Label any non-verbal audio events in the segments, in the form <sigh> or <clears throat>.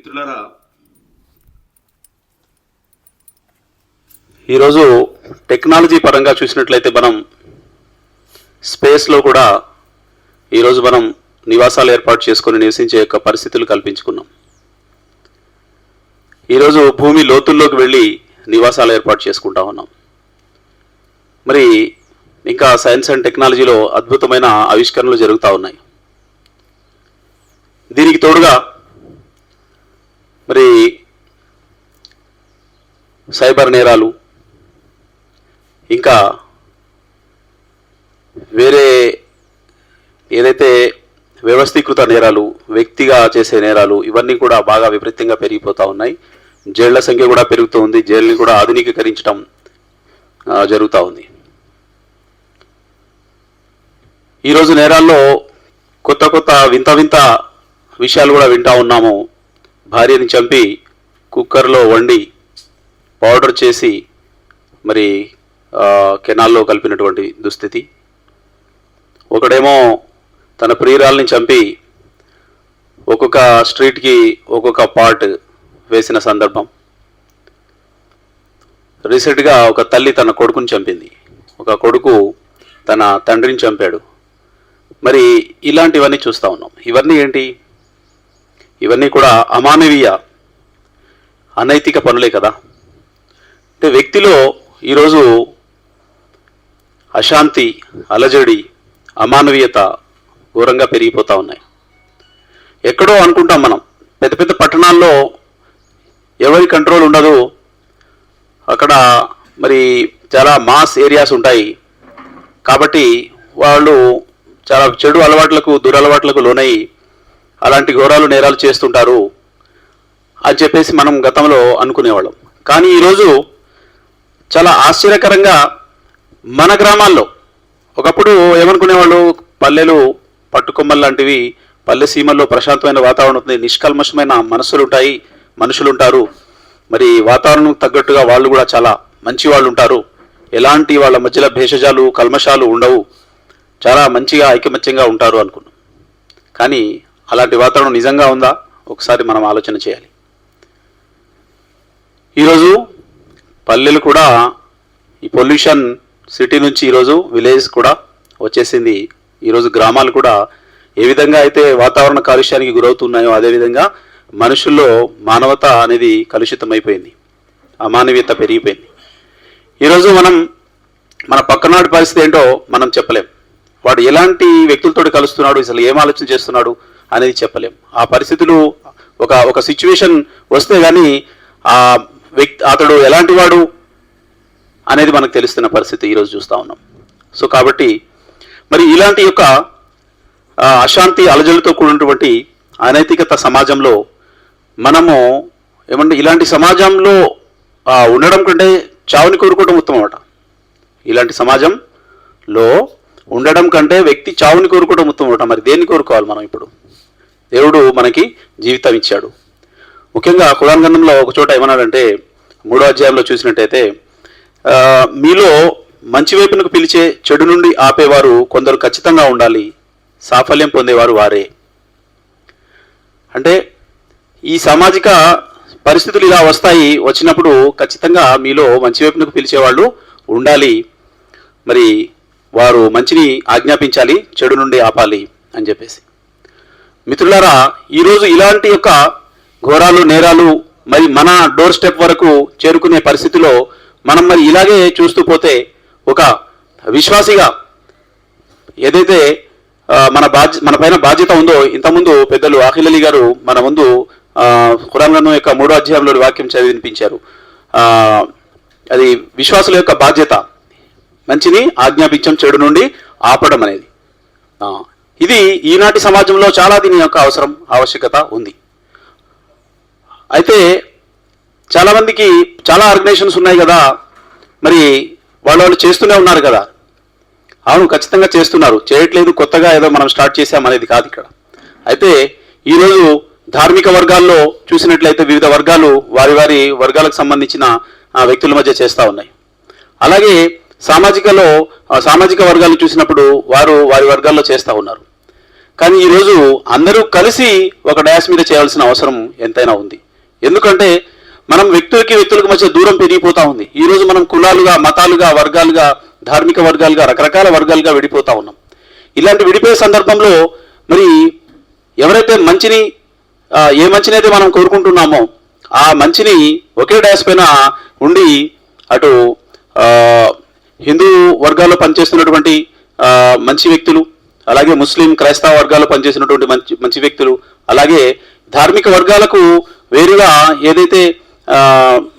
మిత్రులరా ఈరోజు టెక్నాలజీ పరంగా చూసినట్లయితే మనం స్పేస్లో కూడా ఈరోజు మనం నివాసాలు ఏర్పాటు చేసుకొని నివసించే యొక్క పరిస్థితులు కల్పించుకున్నాం. ఈరోజు భూమి లోతుల్లోకి వెళ్ళి నివాసాలు ఏర్పాటు చేసుకుంటా ఉన్నాం. మరి ఇంకా సైన్స్ అండ్ టెక్నాలజీలో అద్భుతమైన ఆవిష్కరణలు జరుగుతూ ఉన్నాయి. దీనికి తోడుగా మరి సైబర్ నేరాలు ఇంకా వేరే ఏదైతే వ్యవస్థీకృత నేరాలు వ్యక్తిగా చేసే నేరాలు ఇవన్నీ కూడా బాగా విపరీతంగా పెరిగిపోతూ ఉన్నాయి. జైళ్ళ సంఖ్య కూడా పెరుగుతూ ఉంది. జైల్ని కూడా ఆధునికీకరించడం జరుగుతూ ఉంది. ఈరోజు నేరాల్లో కొత్త కొత్త వింత వింత విషయాలు కూడా వింటా ఉన్నాము. భార్యని చంపి కుక్కర్లో వండి పౌడర్ చేసి మరి కెనాల్లో కలిపినటువంటి దుస్థితి. ఒకడేమో తన ప్రియురాల్ని చంపి ఒక్కొక్క స్ట్రీట్కి ఒక్కొక్క పార్ట్ వేసిన సందర్భం. రీసెంట్గా ఒక తల్లి తన కొడుకుని చంపింది. ఒక కొడుకు తన తండ్రిని చంపాడు. మరి ఇలాంటివన్నీ చూస్తూ ఉన్నాం. ఇవన్నీ ఏంటి? ఇవన్నీ కూడా అమానవీయ అనైతిక పనులే కదా. అంటే వ్యక్తిలో ఈరోజు అశాంతి అలజడి అమానవీయత ఘోరంగా పెరిగిపోతూ ఉన్నాయి. ఎక్కడో అనుకుంటాం మనం పెద్ద పెద్ద పట్టణాల్లో ఎవరి కంట్రోల్ ఉండదు. అక్కడ మరి చాలా మాస్ ఏరియాస్ ఉంటాయి. కాబట్టి వాళ్ళు చాలా చెడు అలవాట్లకు దురలవాట్లకు లోనై అలాంటి ఘోరాలు నేరాలు చేస్తుంటారు అని చెప్పేసి మనం గతంలో అనుకునేవాళ్ళం. కానీ ఈరోజు చాలా ఆశ్చర్యకరంగా మన గ్రామాల్లో ఒకప్పుడు ఏమనుకునేవాళ్ళు? పల్లెలు పట్టుకొమ్మలు లాంటివి పల్లె సీమల్లో ప్రశాంతమైన వాతావరణం ఉంటుంది నిష్కల్మషమైన మనసులు ఉంటాయి మనుషులు ఉంటారు మరి వాతావరణం తగ్గట్టుగా వాళ్ళు కూడా చాలా మంచి వాళ్ళు ఉంటారు ఎలాంటి వాళ్ళ మధ్యలో భేషజాలు కల్మషాలు ఉండవు. చాలా మంచిగా ఐకమత్యంగా ఉంటారు అనుకున్నాం. కానీ అలాంటి వాతావరణం నిజంగా ఉందా? ఒకసారి మనం ఆలోచన చేయాలి. ఈరోజు పల్లెలు కూడా ఈ పొల్యూషన్ సిటీ నుంచి ఈరోజు విలేజ్ కూడా వచ్చేసింది. ఈరోజు గ్రామాలు కూడా ఏ విధంగా అయితే వాతావరణ కాలుష్యానికి గురవుతున్నాయో అదేవిధంగా మనుషుల్లో మానవత అనేది కలుషితమైపోయింది. అమానవీయత పెరిగిపోయింది. ఈరోజు మనం మన పక్కనాటి పరిస్థితి ఏంటో మనం చెప్పలేం. వాడు ఎలాంటి వ్యక్తులతో కలుస్తున్నాడు? అసలు ఏం ఆలోచన చేస్తున్నాడు? అనేది చెప్పలేం. ఆ పరిస్థితులు ఒక ఒక సిచ్యువేషన్ వస్తే కానీ ఆ వ్యక్తి అతడు ఎలాంటి వాడు అనేది మనకు తెలుస్తున్న పరిస్థితి ఈరోజు చూస్తూ ఉన్నాం. సో కాబట్టి మరి ఇలాంటి యొక్క అశాంతి అలజలతో కూడినటువంటి అనైతికత సమాజంలో మనము ఏమంటే ఇలాంటి సమాజంలో ఉండడం కంటే చావుని కోరుకోవడం ఉత్తమం అట. ఇలాంటి సమాజంలో ఉండడం కంటే వ్యక్తి చావుని కోరుకోవడం ఉత్తమం అట. మరి దేన్ని కోరుకోవాలి మనం ఇప్పుడు? దేవుడు మనకి జీవితం ఇచ్చాడు. ముఖ్యంగా ఖురాన్ గ్రంథంలో ఒక చోట ఏమన్నాడంటే మూడో అధ్యాయంలో చూసినట్టయితే మీలో మంచి వైపునకు పిలిచే చెడు నుండి ఆపేవారు కొందరు ఖచ్చితంగా ఉండాలి సాఫల్యం పొందేవారు వారే. అంటే ఈ సామాజిక పరిస్థితులు ఇలా వస్తాయి వచ్చినప్పుడు ఖచ్చితంగా మీలో మంచి వైపునకు పిలిచేవాళ్ళు ఉండాలి మరి వారు మంచిని ఆజ్ఞాపించాలి చెడు నుండి ఆపాలి అని చెప్పేసి. మిత్రులారా ఈరోజు ఇలాంటి యొక్క ఘోరాలు నేరాలు మరి మన డోర్ స్టెప్ వరకు చేరుకునే పరిస్థితిలో మనం మరి ఇలాగే చూస్తూ పోతే ఒక విశ్వాసిగా ఏదైతే మన బాధ్య మన పైన బాధ్యత ఉందో ఇంతకుముందు పెద్దలు అఖిలలి గారు మన ముందు ఆ, ఖురాన్ యొక్క మూడో అధ్యాయంలోని వాక్యం చదివి వినిపించారు అది విశ్వాసుల యొక్క బాధ్యత. మంచిని ఆజ్ఞాపించం చెడు నుండి ఆపడం అనేది. ఇది ఈనాటి సమాజంలో చాలా దీని యొక్క అవసరం ఆవశ్యకత ఉంది. అయితే చాలామందికి చాలా ఆర్గనైజేషన్స్ ఉన్నాయి కదా మరి వాళ్ళు వాళ్ళు చేస్తూనే ఉన్నారు కదా. అవును ఖచ్చితంగా చేస్తున్నారు. చేయట్లేదు కొత్తగా ఏదో మనం స్టార్ట్ చేసాం అనేది కాదు ఇక్కడ. అయితే ఈరోజు ధార్మిక వర్గాల్లో చూసినట్లయితే వివిధ వర్గాలు వారి వారి వర్గాలకు సంబంధించిన వ్యక్తుల మధ్య చేస్తూ ఉన్నాయి. అలాగే సామాజికలో సామాజిక వర్గాలు చూసినప్పుడు వారు వారి వర్గాల్లో చేస్తూ ఉన్నారు. కానీ ఈరోజు అందరూ కలిసి ఒక డ్యాష్ మీద చేయాల్సిన అవసరం ఎంతైనా ఉంది. ఎందుకంటే మనం వ్యక్తులకి వ్యక్తులకు మధ్య దూరం పెరిగిపోతా ఉంది. ఈ రోజు మనం కులాలుగా మతాలుగా వర్గాలుగా ధార్మిక వర్గాలుగా రకరకాల వర్గాలుగా విడిపోతా ఉన్నాం. ఇలాంటి విడిపోయే సందర్భంలో మరి ఎవరైతే మంచిని ఏ మంచిని అయితే మనం కోరుకుంటున్నామో ఆ మంచిని ఒకే డాష్ పైన ఉండి అటు హిందూ వర్గాల్లో పనిచేస్తున్నటువంటి మంచి వ్యక్తులు అలాగే ముస్లిం క్రైస్తవ వర్గాల్లో పనిచేసినటువంటి మంచి మంచి వ్యక్తులు అలాగే ధార్మిక వర్గాలకు వేరుగా ఏదైతే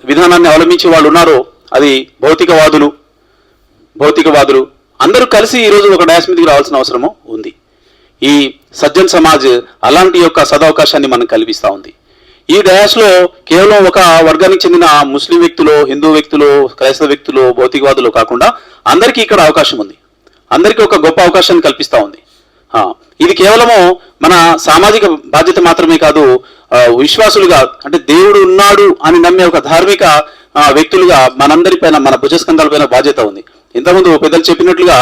విధానాన్ని అవలంబించే వాళ్ళు ఉన్నారో అది భౌతికవాదులు భౌతికవాదులు అందరూ కలిసి ఈరోజు ఒక డాష్ మీదకి రావాల్సిన అవసరము ఉంది. ఈ సజ్జన్ సమాజ్ అలాంటి యొక్క సదవకాశాన్ని మనం కల్పిస్తూ ఉంది. ఈ డయాస్లో కేవలం ఒక వర్గానికి చెందిన ముస్లిం వ్యక్తులు హిందూ వ్యక్తులు క్రైస్తవ వ్యక్తులు భౌతికవాదులు కాకుండా అందరికీ ఇక్కడ అవకాశం ఉంది. అందరికీ ఒక గొప్ప అవకాశాన్ని కల్పిస్తూ ఉంది. ఇది కేవలము మన సామాజిక బాధ్యత మాత్రమే కాదు విశ్వాసులుగా అంటే దేవుడు ఉన్నాడు అని నమ్మే ఒక ధార్మిక ఆ, వ్యక్తులుగా మనందరిపైన మన భుజస్కంధాలపైన బాధ్యత ఉంది. ఇంతకుముందు పెద్దలు చెప్పినట్లుగా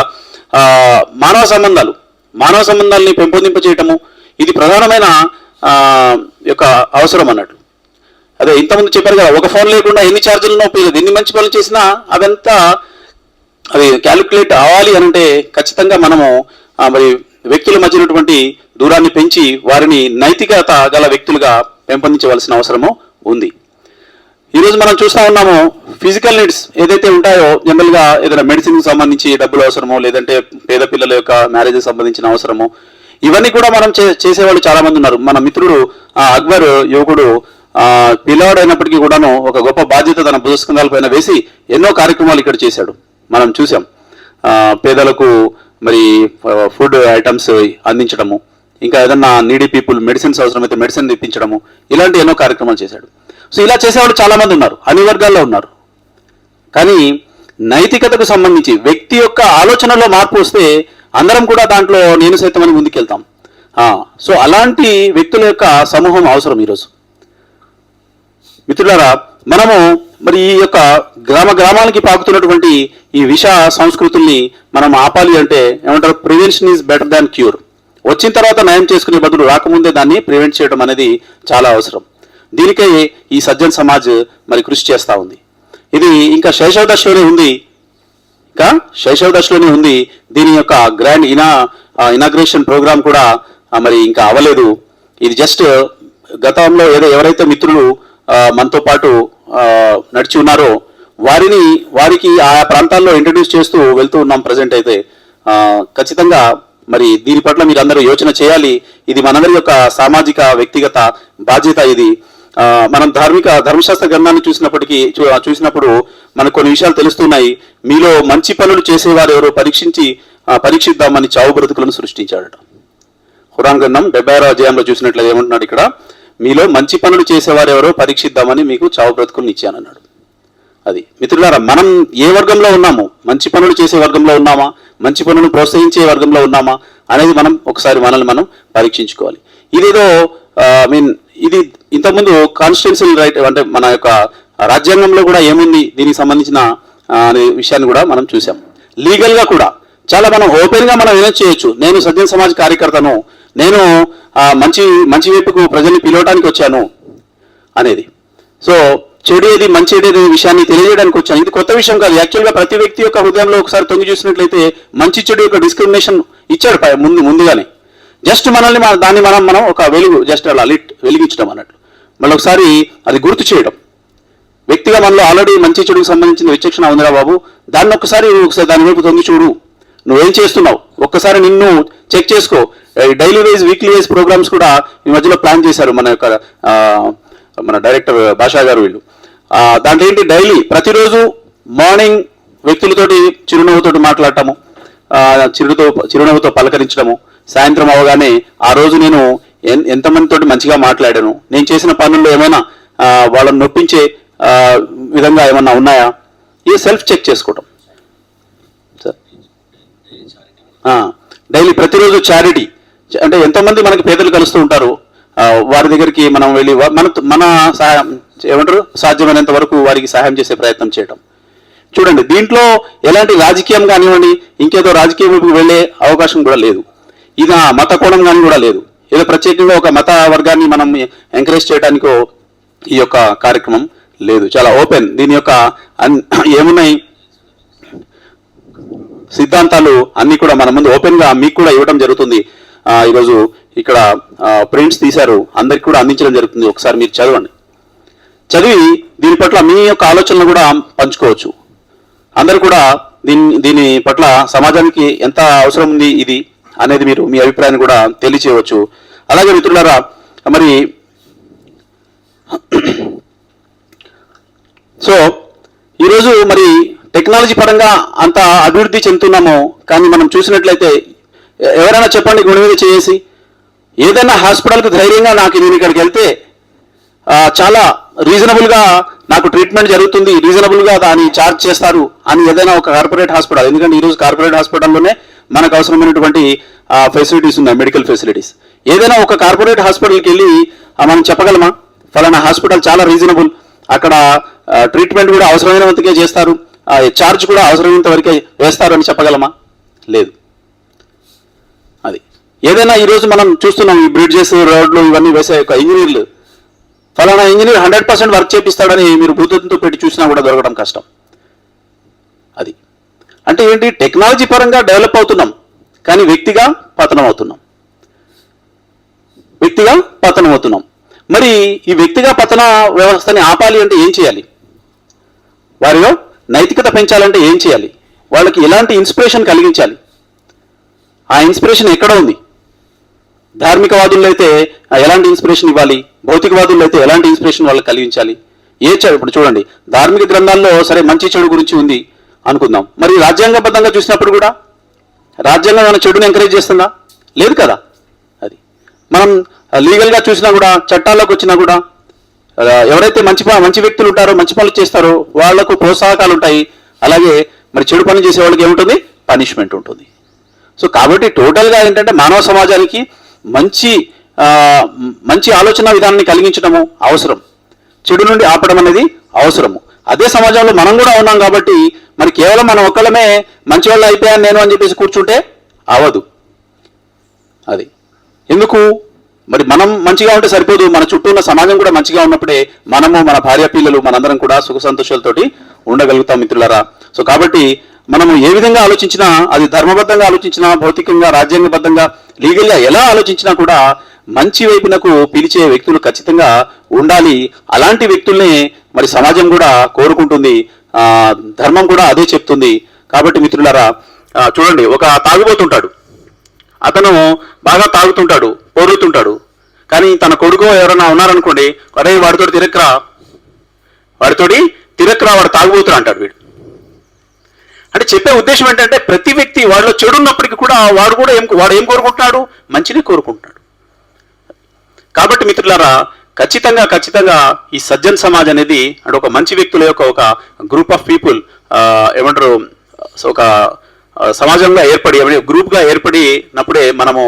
ఆ, మానవ సంబంధాలు మానవ సంబంధాలని పెంపొందింపచేయటము ఇది ప్రధానమైన ఆ, యొక్క అవసరం అన్నట్టు. అదే ఇంతకుముందు చెప్పారు కదా ఒక ఫోన్ లేకుండా ఎన్ని ఛార్జీలను ఉపయోగం ఎన్ని మంచి పనులు చేసినా అదంతా అది క్యాలిక్యులేట్ అవ్వాలి అని అంటే ఖచ్చితంగా మనము మరి వ్యక్తుల మధ్య ఉన్నటువంటి దూరాన్ని పెంచి వారిని నైతికత గల వ్యక్తులుగా పెంపొందించవలసిన అవసరము ఉంది. ఈరోజు మనం చూస్తా ఉన్నాము ఫిజికల్ నీడ్స్ ఏదైతే ఉంటాయో జనరల్గా ఏదైనా మెడిసిన్కి సంబంధించి డబ్బులు అవసరమో లేదంటే పేద పిల్లల యొక్క మ్యారేజ్కి సంబంధించిన అవసరము ఇవన్నీ కూడా మనం చే- చేసేవాళ్ళు చాలా మంది ఉన్నారు. మన మిత్రుడు ఆ, అక్బర్ యువకుడు పిల్లవాడైనప్పటికీ కూడాను ఒక గొప్ప బాధ్యత తన భుజస్కంధాల పైన వేసి ఎన్నో కార్యక్రమాలు ఇక్కడ చేశాడు. మనం చూసాం. పేదలకు మరి ఫుడ్ ఐటమ్స్ అందించడము ఇంకా ఏదన్నా నీడీ పీపుల్ మెడిసిన్స్ అవసరమైతే మెడిసిన్ ఇప్పించడము ఇలాంటి ఎన్నో కార్యక్రమాలు చేశాడు. సో ఇలా చేసేవాళ్ళు చాలా మంది ఉన్నారు అన్ని వర్గాల్లో ఉన్నారు. కానీ నైతికతకు సంబంధించి వ్యక్తి యొక్క ఆలోచనలో మార్పు వస్తే అందరం కూడా దాంట్లో నేను సైతం అని ముందుకెళ్తాం. ఆ, సో అలాంటి వ్యక్తుల యొక్క సమూహం అవసరం ఈరోజు. మిత్రులారా మనము మరి ఈ యొక్క గ్రామ గ్రామానికి పాకుతున్నటువంటి ఈ విష సంస్కృతుల్ని మనం ఆపాలి అంటే ఏమంటారు? Prevention is better than cure వచ్చిన తర్వాత నయం చేసుకునే బదులు రాకముందే దాన్ని ప్రివెంట్ చేయడం అనేది చాలా అవసరం. దీనికే ఈ సజ్జన్ సమాజ్ మరి కృషి చేస్తూ ఉంది. ఇది ఇంకా శైశవ దశలోనే ఉంది. ఇంకా శైశవ దశలోనే ఉంది. దీని యొక్క గ్రాండ్ ఇనా ఇనాగ్రేషన్ ప్రోగ్రామ్ కూడా మరి ఇంకా అవ్వలేదు ఇది జస్ట్ గతంలో ఏదో ఎవరైతే మిత్రులు మనతో పాటు నడిచి ఉన్నారో వారిని వారికి ఆ ప్రాంతాల్లో ఇంట్రడ్యూస్ చేస్తూ వెళ్తూ ఉన్నాం ప్రజెంట్ అయితే. ఖచ్చితంగా మరి దీని పట్ల మీరందరూ యోచన చేయాలి. ఇది మనందరి యొక్క సామాజిక వ్యక్తిగత బాధ్యత ఇది. మనం ధార్మిక ధర్మశాస్త్ర గ్రంథాన్ని చూసినప్పటికీ చూ- చూసినప్పుడు మనకు కొన్ని విషయాలు తెలుస్తున్నాయి. మీలో మంచి పనులు చేసేవారు ఎవరో పరీక్షించి పరీక్షిద్దామని చావు బ్రతుకులను సృష్టించాడట. ఖురాన్ గ్రంథం డెబ్బై ఆరో అధ్యాయంలో చూసినట్లయితే ఏమంటున్నాడు ఇక్కడ? మీలో మంచి పనులు చేసేవారు ఎవరో పరీక్షిద్దామని మీకు చావు బ్రతుకులను ఇచ్చానన్నాడు. అది. మిత్రులారా మనం ఏ వర్గంలో ఉన్నాము? మంచి పనులు చేసే వర్గంలో ఉన్నామా? మంచి పనులను ప్రోత్సహించే వర్గంలో ఉన్నామా? అనేది మనం ఒకసారి మనల్ని మనం పరీక్షించుకోవాలి. ఇదేదో ఐ మీన్ ఇది ఇంతకుముందు కాన్స్టిట్యున్సీ రైట్ అంటే మన యొక్క రాజ్యాంగంలో కూడా ఏముంది? దీనికి సంబంధించిన అనే విషయాన్ని కూడా మనం చూసాం లీగల్గా కూడా చాలా మనం ఓపెన్గా మనం ఏదైనా చేయొచ్చు. నేను సజ్జన సమాజ్ కార్యకర్తను నేను మంచి మంచి వైపుకు ప్రజల్ని పిలవడానికి వచ్చాను అనేది. సో చెడు ఏది మంచి ఏది అనే విషయాన్ని తెలియజేయడానికి వచ్చాను. ఇది కొత్త విషయం కాదు. యాక్చువల్గా ప్రతి వ్యక్తి యొక్క హృదయంలో ఒకసారి తొంగి చూసినట్లయితే మంచి చెడు యొక్క డిస్క్రిమినేషన్ ఇచ్చాడు పై- ముందు ముందుగానే. జస్ట్ మనల్ని మన దాన్ని మనం మనం ఒక వెలుగు జస్ట్ అలా లిట్ వెలిగించడం అన్నట్లు. మళ్ళీ ఒకసారి అది గుర్తు చేయడం. వ్యక్తిగా మనలో ఆల్రెడీ మంచి చెడుకు సంబంధించిన విచక్షణ ఉందిరా బాబు. దాన్ని ఒక్కసారి ఒకసారి దాని వైపు తొంగి చూడు. నువ్వేం చేస్తున్నావు? ఒక్కసారి నిన్ను చెక్ చేసుకో. Daily wise weekly wise programmes కూడా ఈ మధ్యలో ప్లాన్ చేశారు మన యొక్క మన డైరెక్టర్ భాషా గారు వీళ్ళు. దాంట్లో ఏంటి? డైలీ ప్రతిరోజు మార్నింగ్ వ్యక్తులతోటి చిరునవ్వుతోటి మాట్లాడటము చిరుతో చిరునవ్వుతో పలకరించడము సాయంత్రం అవగానే ఆ రోజు నేను ఎన్- ఎంతమందితోటి మంచిగా మాట్లాడాను? నేను చేసిన పనుల్లో ఏమైనా వాళ్ళని నొప్పించే విధంగా ఏమన్నా ఉన్నాయా? ఇది సెల్ఫ్ చెక్ చేసుకోవటం. డైలీ ప్రతిరోజు చారిటీ. అంటే ఎంతోమంది మనకి పేదలు కలుస్తూ ఉంటారు. వారి దగ్గరికి మనం వెళ్ళి మన మన సహాయం ఏమంటారు? సాధ్యమైనంత వరకు వారికి సహాయం చేసే ప్రయత్నం చేయడం చూడండి దీంట్లో ఎలాంటి రాజకీయం కానివ్వండి ఇంకేదో రాజకీయం వైపు వెళ్ళే అవకాశం కూడా లేదు. ఇది ఆ మత కోణం కానీ కూడా లేదు. ఏదో ప్రత్యేకంగా ఒక మత వర్గాన్ని మనం ఎంకరేజ్ చేయడానికో ఈ యొక్క కార్యక్రమం లేదు. చాలా ఓపెన్. దీని యొక్క ఏమున్నాయి? సిద్ధాంతాలు అన్ని కూడా మన ముందు ఓపెన్గా మీకు కూడా ఇవ్వడం జరుగుతుంది. ఈరోజు ఇక్కడ ప్రింట్స్ తీశారు. అందరికి కూడా అందించడం జరుగుతుంది. ఒకసారి మీరు చదవండి. చదివి దీని పట్ల మీ యొక్క ఆలోచనలు కూడా పంచుకోవచ్చు. అందరూ కూడా దీని దీని పట్ల సమాజానికి ఎంత అవసరం ఉంది ఇది అనేది మీరు మీ అభిప్రాయాన్ని కూడా తెలియచేయవచ్చు. అలాగే మిత్రులారా మరి <clears throat> సో ఈరోజు మరి టెక్నాలజీ పరంగా అంత అభివృద్ధి చెందుతున్నాము కానీ మనం చూసినట్లయితే ఎవరైనా చెప్పండి గుడి మీద చేసి ఏదైనా హాస్పిటల్కి ధైర్యంగా నాకు నేను ఇక్కడికి వెళ్తే చాలా రీజనబుల్గా నాకు ట్రీట్మెంట్ జరుగుతుంది రీజనబుల్గా దాన్ని ఛార్జ్ చేస్తారు అని ఏదైనా ఒక కార్పొరేట్ హాస్పిటల్ ఎందుకంటే ఈరోజు కార్పొరేట్ హాస్పిటల్లోనే మనకు అవసరమైనటువంటి ఫెసిలిటీస్ ఉన్నాయి మెడికల్ ఫెసిలిటీస్. ఏదైనా ఒక కార్పొరేట్ హాస్పిటల్కి వెళ్ళి మనం చెప్పగలమా? ఫలానా హాస్పిటల్ చాలా రీజనబుల్ అక్కడ ట్రీట్మెంట్ కూడా అవసరమైనంతకే చేస్తారు. ఛార్జ్ కూడా అవసరమైనంత వరకే వేస్తారని చెప్పగలమా? లేదు. అది. ఏదైనా ఈరోజు మనం చూస్తున్నాం ఈ బ్రిడ్జెస్ రోడ్లు ఇవన్నీ వేసే యొక్క ఇంజనీర్లు. ఫలానా ఇంజనీర్ హండ్రెడ్ పర్సెంట్ వర్క్ చేపిస్తాడని మీరు భూతంతో పెట్టి చూసినా కూడా దొరకడం కష్టం. అది. అంటే ఏంటి? టెక్నాలజీ పరంగా డెవలప్ అవుతున్నాం కానీ వ్యక్తిగా పతనం అవుతున్నాం. వ్యక్తిగా పతనం అవుతున్నాం. మరి ఈ వ్యక్తిగా పతన వ్యవస్థని ఆపాలి అంటే ఏం చేయాలి? వారిలో నైతికత పెంచాలంటే ఏం చేయాలి? వాళ్ళకి ఎలాంటి ఇన్స్పిరేషన్ కలిగించాలి? ఆ ఇన్స్పిరేషన్ ఎక్కడ ఉంది? ధార్మికవాదుల్లో అయితే ఎలాంటి ఇన్స్పిరేషన్ ఇవ్వాలి? భౌతికవాదుల్లో అయితే ఎలాంటి ఇన్స్పిరేషన్ వాళ్ళకి కలిగించాలి? ఏ చ- ఇప్పుడు చూడండి ధార్మిక గ్రంథాల్లో సరే మంచి చెడు గురించి ఉంది అనుకుందాం. మరి రాజ్యాంగబద్ధంగా చూసినప్పుడు కూడా రాజ్యాంగం మన చెడుని ఎంకరేజ్ చేస్తుందా? లేదు కదా? అది. మనం లీగల్గా చూసినా కూడా చట్టాల్లోకి వచ్చినా కూడా ఎవరైతే మంచి మంచి వ్యక్తులు ఉంటారో మంచి పనులు చేస్తారో వాళ్ళకు ప్రోత్సాహకాలు ఉంటాయి. అలాగే మరి చెడు పనులు చేసే వాళ్ళకి ఏముంటుంది? పనిష్మెంట్ ఉంటుంది. సో కాబట్టి టోటల్గా ఏంటంటే మానవ సమాజానికి మంచి మంచి ఆలోచన విధానాన్ని కలిగించడము అవసరం. చెడు నుండి ఆపడం అనేది అవసరము. అదే సమాజంలో మనం కూడా ఉన్నాం కాబట్టి మరి కేవలం మనం ఒక్కళ్ళమే మంచి వాళ్ళు అయిపోయాను నేను అని చెప్పేసి కూర్చుంటే అవదు. అది. ఎందుకు? మరి మనం మంచిగా ఉంటే సరిపోదు. మన చుట్టూ ఉన్న సమాజం కూడా మంచిగా ఉన్నప్పుడే మనము మన భార్య పిల్లలు మనందరం కూడా సుఖ సంతోషాలతోటి ఉండగలుగుతాం మిత్రులారా. సో కాబట్టి మనము ఏ విధంగా ఆలోచించినా అది ధర్మబద్ధంగా ఆలోచించినా భౌతికంగా రాజ్యాంగబద్ధంగా లీగల్గా ఎలా ఆలోచించినా కూడా మంచి వైపునకు పిలిచే వ్యక్తులు ఖచ్చితంగా ఉండాలి. అలాంటి వ్యక్తుల్ని మరి సమాజం కూడా కోరుకుంటుంది. ఆ ధర్మం కూడా అదే చెప్తుంది. కాబట్టి మిత్రులారా చూడండి ఒక తాగుబోతుంటాడు అతను బాగా తాగుతుంటాడు పొర్లుతుంటాడు కానీ తన కొడుకు ఎవరైనా ఉన్నారనుకోండి అరే వాడితోటి తిరక్రా వాడితోటి తిరక్రా వాడు తాగుబోతుడు అంటాడు వీడు. అంటే చెప్పే ఉద్దేశం ఏంటంటే ప్రతి వ్యక్తి వాడిలో చెడు ఉన్నప్పటికీ కూడా వాడు కూడా ఏం వాడు ఏం కోరుకుంటున్నాడు? మంచిని కోరుకుంటున్నాడు. కాబట్టి మిత్రులారా ఖచ్చితంగా ఖచ్చితంగా ఈ సజ్జన్ సమాజ్ అనేది అంటే ఒక మంచి వ్యక్తుల యొక్క ఒక గ్రూప్ ఆఫ్ పీపుల్ ఏమంటారు ఒక సమాజంగా ఏర్పడి గ్రూప్ గ్రూప్గా ఏర్పడినప్పుడే మనము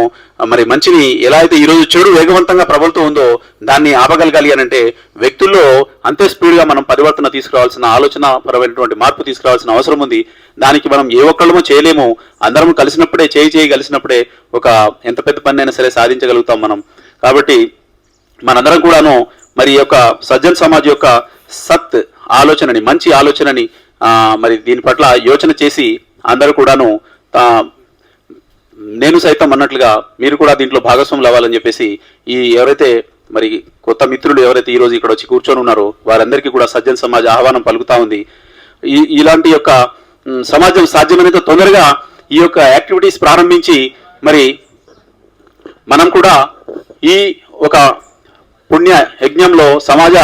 మరి మంచిని ఎలా అయితే ఈరోజు చెడు వేగవంతంగా ప్రబలుతూ ఉందో దాన్ని ఆపగలగాలి అని అంటే వ్యక్తుల్లో అంతే స్పీడ్గా మనం పరివర్తన తీసుకురావాల్సిన ఆలోచన పరమైనటువంటి మార్పు తీసుకురావాల్సిన అవసరం ఉంది. దానికి మనం ఏ ఒక్కళ్ళమో చేయలేము. అందరం కలిసినప్పుడే చేయి చేయి కలిసినప్పుడే ఒక ఎంత పెద్ద పని అయినా సరే సాధించగలుగుతాం మనం. కాబట్టి మనందరం కూడాను మరి యొక్క సజ్జన్ సమాజ్ యొక్క సత్ ఆలోచనని మంచి ఆలోచనని మరి దీని పట్ల యోచన చేసి అందరూ కూడాను నేను సైతం అన్నట్లుగా మీరు కూడా దీంట్లో భాగస్వాములు అవ్వాలని చెప్పేసి ఈ ఎవరైతే మరి కొత్త మిత్రులు ఎవరైతే ఈ రోజు ఇక్కడ వచ్చి కూర్చొని ఉన్నారో వారందరికీ కూడా సజ్జన్ సమాజ్ ఆహ్వానం పలుకుతా ఉంది. ఈ ఇలాంటి యొక్క సమాజం సాధ్యమైనంత తొందరగా ఈ యొక్క యాక్టివిటీస్ ప్రారంభించి మరి మనం కూడా ఈ ఒక పుణ్య యజ్ఞంలో సమాజ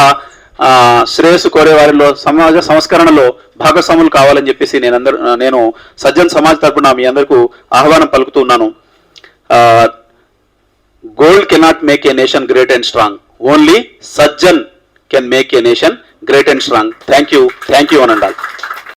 ఆ, శ్రేయస్సు కోరే వారిలో సమాజ సంస్కరణలో భాగస్వాములు కావాలని చెప్పేసి నేను అందరు నేను సజ్జన్ సమాజ్ తరపున మీ అందరికీ ఆహ్వానం పలుకుతున్నాను gold cannot make a nation great and strong only sajjan can make a nation great and strong thank you thank you అనండాలి